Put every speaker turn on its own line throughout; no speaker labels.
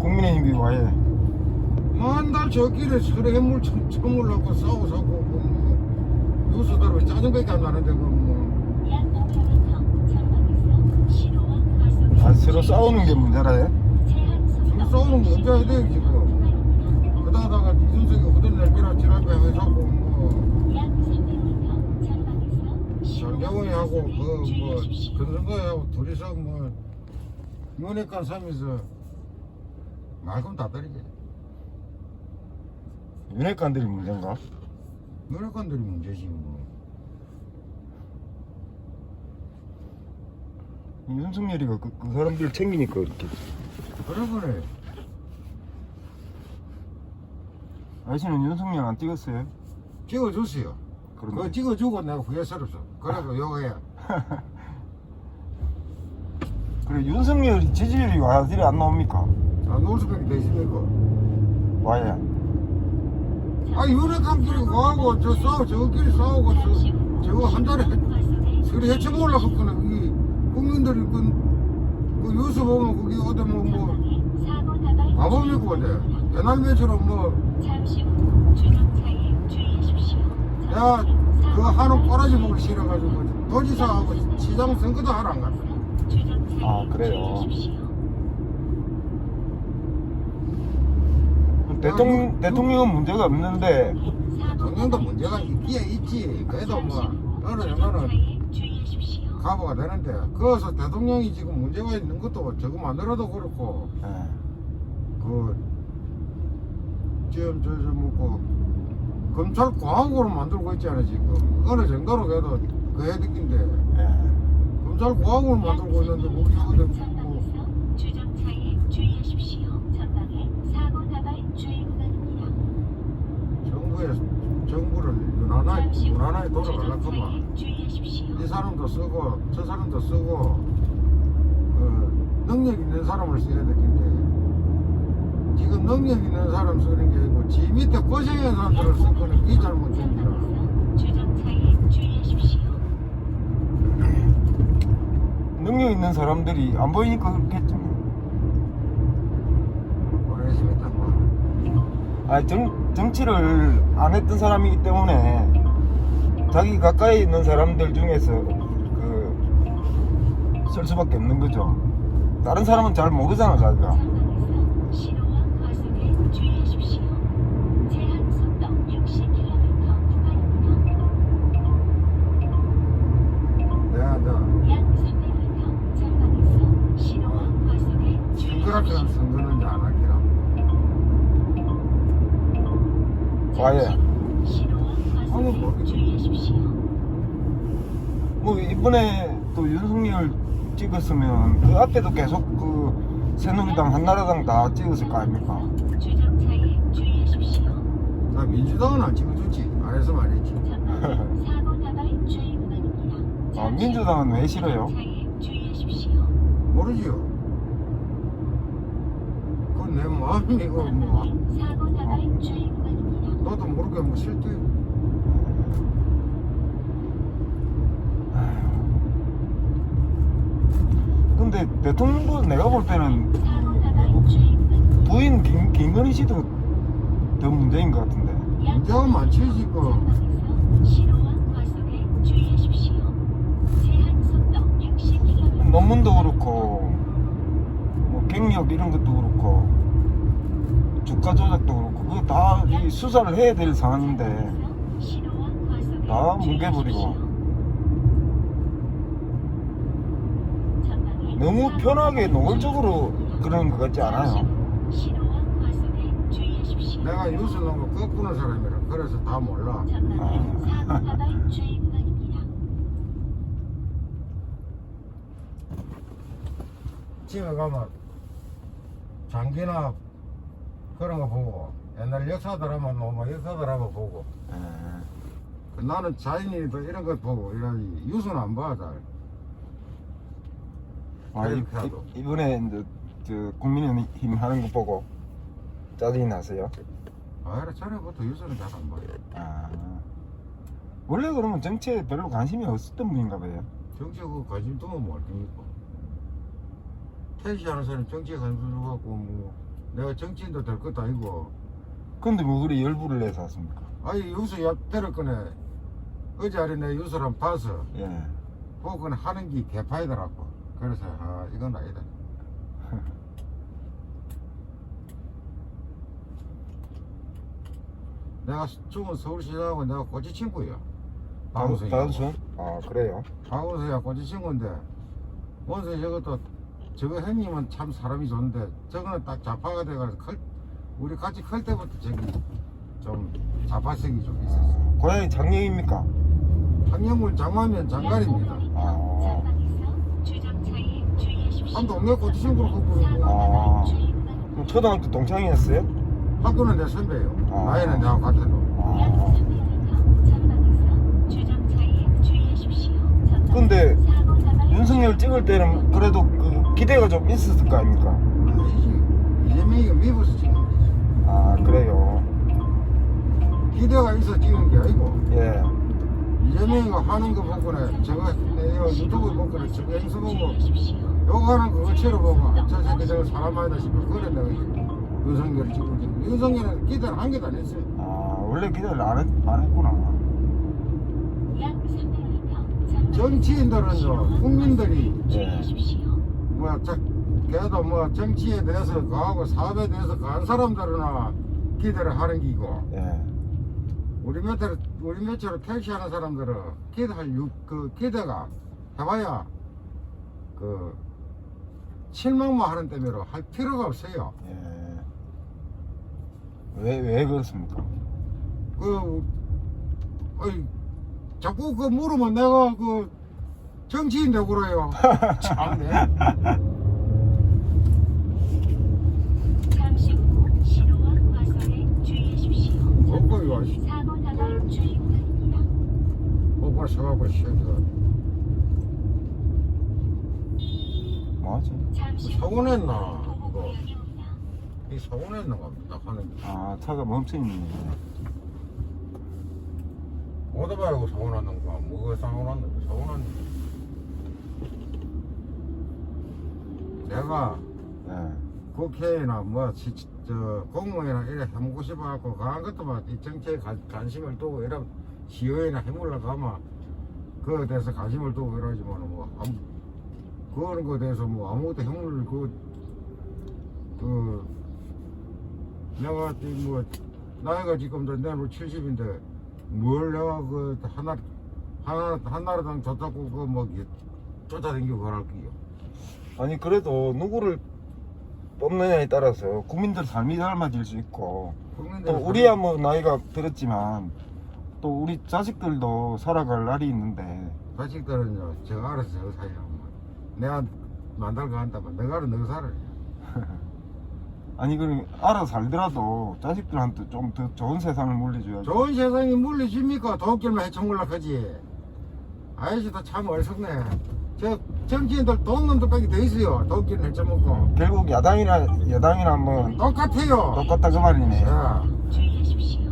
국민의힘이 와해.
맨날 저 길에 서로 해물 쳐- 쳐물라고 싸우고 싸고 그 뭐, 뉴스대로 짜증밖에 안 나는데 그뭐
아, 서로 싸우는 게 문제라 해.
서로 싸우는 거 문제야 돼 지금 그러다가 이준석이 후들 내기라 지랄배 해서 뭐 장경원이 하고 그뭐 근선거에 하고 둘이서 뭐 윤핵관 삼면서 말끔 다 때리게
윤핵관들이 문제인가?
윤핵관들이 문제지 뭐
윤석열이가 그, 그 사람들 챙기니까 이렇게.
그래 그래
아저씨는 윤석열 안 찍었어요?
찍어줬어요. 그거 찍어주고 내가 후회스럽어 그래도 요거야
그래 윤석열이 지지율이 와들이 안 나옵니까?
아 노수병이 되시니까
와야.
아 윤핵관끼리 가고 저 싸우 저끼리 싸우고 저, 저거 한 달에 서리 해쳐먹으려고 그는 이 국민들이 그, 그 뉴스 보면 그게 어디 뭐뭐 마법이고 어디 옛날처럼 뭐 내가 그 한우 꼬라지 보기 싫어가지고 도지사하고 시장 선거도 하러 안 갔다
아, 그래요? 대통령 대통령은 문제가 없는데.
대통령도 문제가 있기야 있지. 그래도 뭐 어느 정도는 가보가 되는데. 거기서 대통령이 지금 문제가 있는 것도 저거 만들어도 그렇고
예.
그 지금 저저 뭐고 검찰 과학으로 만들고 있잖아 지금. 어느 정도로 그래도 그 해득인데.
예.
검찰 과학으로 만들고 있는데 우리 어디 뭐 정부에 정부를 유난하게 유난하게 돌아가려고 하면 이 사람도 쓰고 저 사람도 쓰고 그 능력 있는 사람을 써야 되겠는데 지금 능력 있는 사람 쓰는 게 아니고 지 밑에 고생한 사람들을 쓴 거는 이 잘못입니다.
능력 있는 사람들이 안 보이니까 그렇겠지 뭐.
모르겠습니다. 뭐.
아, 정, 정치를 안 했던 사람이기 때문에 자기 가까이 있는 사람들 중에서 그, 쓸 수밖에 없는 거죠. 다른 사람은 잘 모르잖아, 자기가.
내가 저 징그럽게 선거는 안 할게라.
와예.
한번 모르겠지.
뭐, 이번에 또 윤석열 찍었으면 그 앞에도 계속 그 새누리당, 한나라당 다 찍었을 거 아닙니까?
나 민주당은 안 찍어줬지. 안 해서 말이지.
아, 민주당은 왜 싫어요?
모르지요. 그건 내 마음이고 뭐 너도 모르게 뭐 실제
근데 대통령보다 내가 볼 때는 그 부인 김, 김건희 씨도 더 문제인 것 같은데.
문제가 많지 지금.
논문도 그렇고 뭐 갱력 이런 것도 그렇고 주가 조작도 그렇고 그거 다 이 수사를 해야 될 상황인데 다 뭉개버리고 너무 편하게 노골적으로 그러는 것 같지 않아요?
내가 뉴스 나온 거 거꾸는 사람이라 그래서 다 몰라. 집에 가면 장기나 그런 거 보고 옛날 역사 드라마 뭐 역사 드라마 보고
예.
그 나는 자연인도 이런 것 보고 이런 뉴스는 안 봐 잘.
아, 이. 이, 이번에 이제 저 국민의힘 하는 거 보고 짜증이 나세요?
아, 전에부터 뉴스는 잘 안 봐요.
아 원래 그러면 정치에 별로 관심이 없었던 분인가 봐요.
정치에 그 관심 두면 뭐 할 겁니까? 택시 하는 사람 정치에 관심 두고 뭐 내가 정치인도 될 것도 아니고
근데 뭐 그리 열불을 내서 왔습니까?
아니 야 때릴 거네 어제 아래 내 한번 봐서
예.
보고는 하는 게 개파이더라고 그래서 아 이건 아니다 내가 죽은 서울시장하고 내가 꼬치 친구야 박원순이
다은순? 아 그래요?
박원순이야 꼬치 친구인데 원순이 저것도 저거 형님은 참 사람이 좋은데 저거는 딱 좌파가 돼가지고 클, 우리 같이 클 때부터 저기 좀 좌파성이 좀 있었어
고향이 장녀입니까?
한영물 장마면 장관입니다
아,
한 동네 꼬치 친구로 하고
아. 그럼 초등학교 동창이었어요?
학교는 내 선배예요
아.
나이는 내가 같아도
아. 근데 윤석열 찍을 때는 그래도 그 기대가 좀 있었을 거 아닙니까?
아니지. 이재명이가 미국에서 찍은 거지
아 그래요.
기대가 있어 찍은 게 아니고
예.
이재명이가 하는 거 보고는 저거 내가 유튜브 보고는 저거 행사 보고 요거 하는 거 어체로 보고 저 새끼 저거 사람 아니다 싶어 그래 내가 윤석열을 찍은 게 윤석열은 기대를 한 개도 안 했어요
아 원래 기대를 안, 했, 안 했구나.
정치인들은요 국민들이
예.
뭐 저, 걔도 뭐 정치에 대해서 가고 사업에 대해서 간 사람들은 기대를 하는 기고
예.
우리 몇들 우리 몇처럼 택시하는 사람들은 기대할 유, 그 기대가 해봐야 그 실망만 하는 때문에 할 필요가 없어요.
예. 왜, 왜 그렇습니까?
그 어이, 자꾸 그 물으면 내가 그 정치인 되고 그래요. 참네.
잠시 후 신호와 과속에 주의하십시오.
먹고 이거
사고 나갈 주의 구간입니다.
오빠 서가고 새끼가
뭐하지?
잠시 후
사고 냈나?
보호 구역입니다.
이 사고 냈는가 딱 하는 게.
아 차가 멈춰있네.
오토바이하고 사고 났는가? 뭐가 사고 났는가? 사고 났는가? 내가
예.
국회나 뭐, 시, 저, 공무원이나 이래 해먹고 싶어갖고, 가한 것도 막, 이 정치에 가- 관심을 두고, 이런 시의회나 해물러 가면, 그거에 대해서 관심을 두고 이러지만, 뭐, 아무, 그런 거에 대해서 뭐, 아무것도 해물, 그, 그, 내가, 이 뭐, 나이가 지금 내년 70인데, 뭘 내가 그, 하나, 하나, 한나라당 좋다고, 그, 뭐, 쫓아다니고 그럴 게요.
아니 그래도 누구를 뽑느냐에 따라서 국민들 삶이 달라질 수 있고 또 우리야 뭐 나이가 들었지만 또 우리 자식들도 살아갈 날이 있는데
자식들은요, 제가 알아서 제가 살려. 내가 만들고 한다면 내가 알아 내가 살아.
아니 그럼 알아 살더라도 자식들한테 좀 더 좋은 세상을 물려줘야지.
좋은 세상이 물리줍니까? 돈길만 헤쳐물라 하지. 아저씨도 참 어리석네. 저 정치인들 돈 놈들밖에 더 있어요. 돈길 헤쳐먹고.
결국 야당이나 여당이나 뭐
똑같아요.
똑같다 그 말이네.
자,
주의하십시오.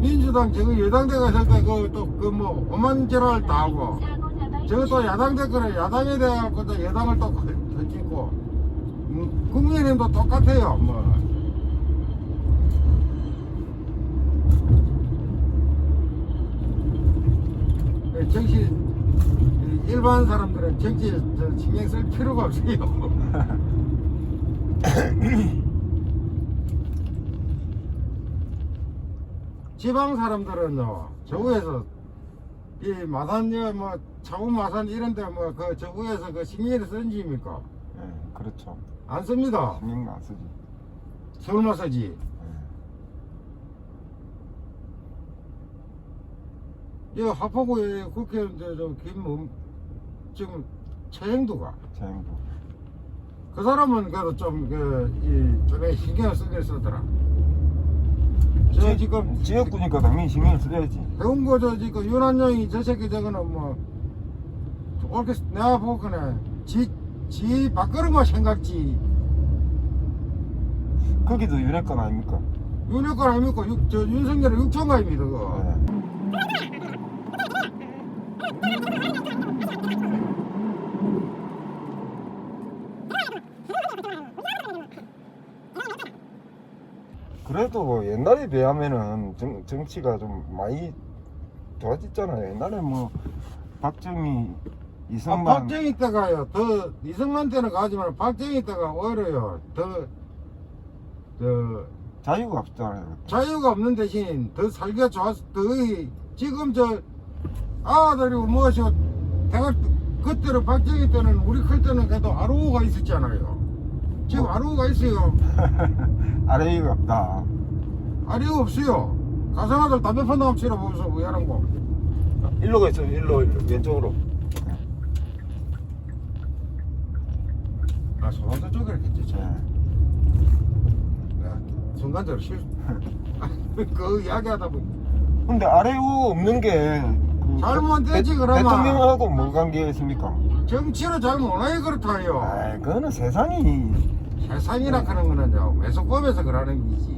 민주당 저거 여당대 갔을 때그또그뭐 오만 지랄 다 하고 저거 또 야당대 거래 야당에 대해서 또 여당을 또 던지고 음, 국민의힘도 똑같아요. 뭐. 예, 정치 이 일반 사람들은 정치에 저 신경 쓸 필요가 없어요. 지방 사람들은요, 저 위에서 이 마산여 뭐 차고 마산 이런 데 뭐 그저 위에서 그 신경을 쓰는지입니까?
예, 그렇죠.
안 씁니다.
신경 안 쓰지.
설마 쓰지.
예.
이 하포구의 국회의원 저 김문 지금 최영두가
자영도.
그 사람은 그래도 좀그이 좀에 신경을 쓰긴 쓰더라. 저 지금
지역구니까 당연히 신경을 써야지.
배운 거저 지금 윤한영이 저 새끼 저거는 뭐 옳게 내가 보거나 지지 밥그릇만 생각지
거기도 윤회권 아닙니까?
윤핵관 아닙니까? 육, 저 윤석열의 육천가입니다 그거.
예. 그래도 옛날에 비하면은 정, 정치가 좀 많이 좋아졌잖아요. 옛날에 뭐 박정희 이승만 아,
박정희 때가요. 더 이승만 때는 가지만 박정희 때가 오히려요. 더, 더
자유가 없잖아요.
자유가 없는 대신 더 살기가 좋았어. 더 지금 저 아들이 무엇이고 내가 그때로 박정희 때는 우리 클 때는 그래도 아루가 있었잖아요. 지금
뭐?
아루가 있어요.
아래위가 없다.
아리가 없어요. 가상아들 담배 판다고 치러 보면서 왜 하는 거?
일로 가 있어요. 일로, 일로 왼쪽으로.
아, 소방서. 저.
네.
네. 순간적으로 실. 그 이야기하다 보니
근데 아래우 없는 게 그,
잘못되지,
대-
그러면.
대통령하고 뭐 관계가 있습니까?
정치를 잘 못하게 그렇다요.
아, 그거는 세상이
세상이라 하는 거는요. 매속법에서 그러는 기지.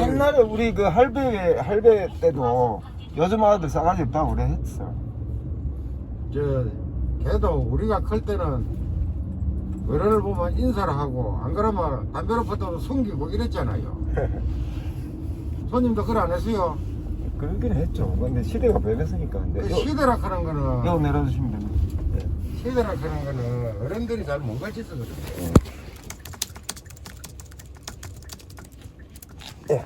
옛날에 우리 그 할배 할배 때도 요즘 아들 싸가지 없다고 그래 했어.
저 걔도 우리가 클 때는 어른을 보면 인사를 하고 안 그러면 담배로 폈다고 숨기고 이랬잖아요. 손님도 그걸 안 했어요.
그러긴 했죠. 근데 시대가 변했으니까. 근데
그
요,
시대라 하는 거는
요 내려주시면 됩니다. 네.
시대라 하는 거는 어른들이 잘 못 가르쳐서 그래.
예.